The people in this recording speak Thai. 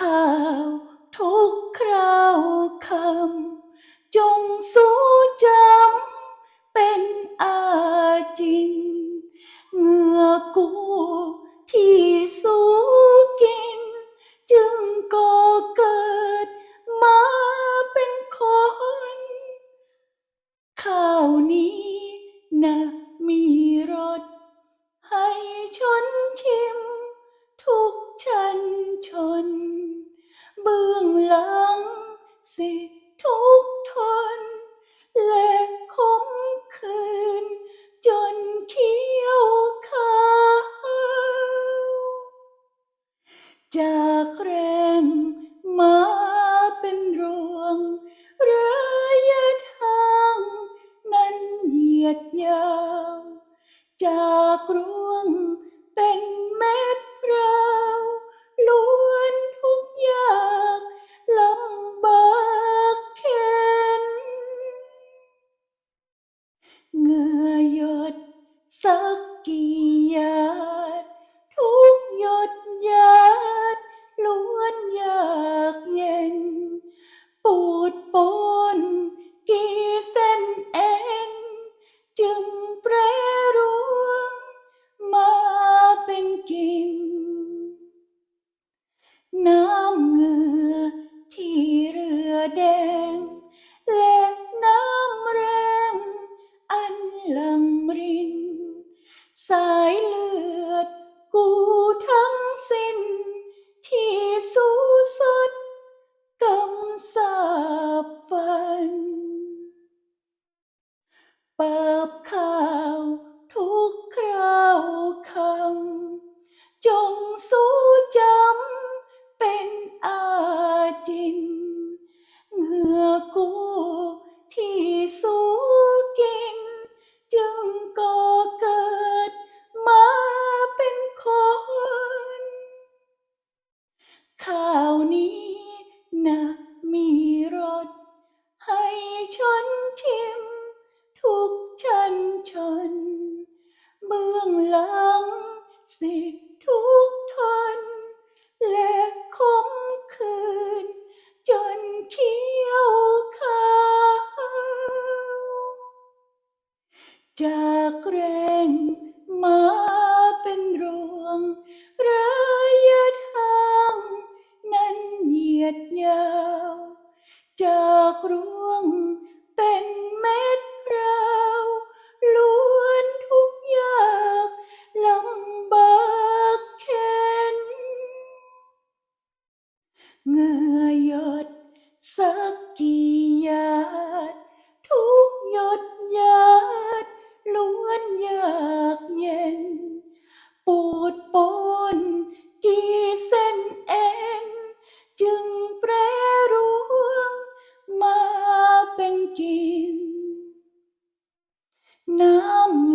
ข่าวทุกคราวคำจงสู้จำเป็นอาจิน เหงื่อกูที่สู้ังสิทุกทน และคมคืน จนเขียวขาวจากแรงมาเป็นรวงระยะทางนั้นเหยียดยาว จากรวงเป็นเม็ด สั สายเลือด กูทั้งสิ้น ที่สู้สดกำสาบฟัน เปิบข้าวทุกคราวคำ จงสู้จำ ข้าวนี้นะมีรสให้ชนชิม ทุกชันชน เบื้องหลังสิทุกทน และคมคืน จนเขี้ยวขาวจากแรง เงื่อหยดสักกี่หยาดทุกหยดหยาดล้วนยากเย็น ปูดปนกี่เส้นเอ็น จึงแปรรวงมาเป็นกิน น้ำ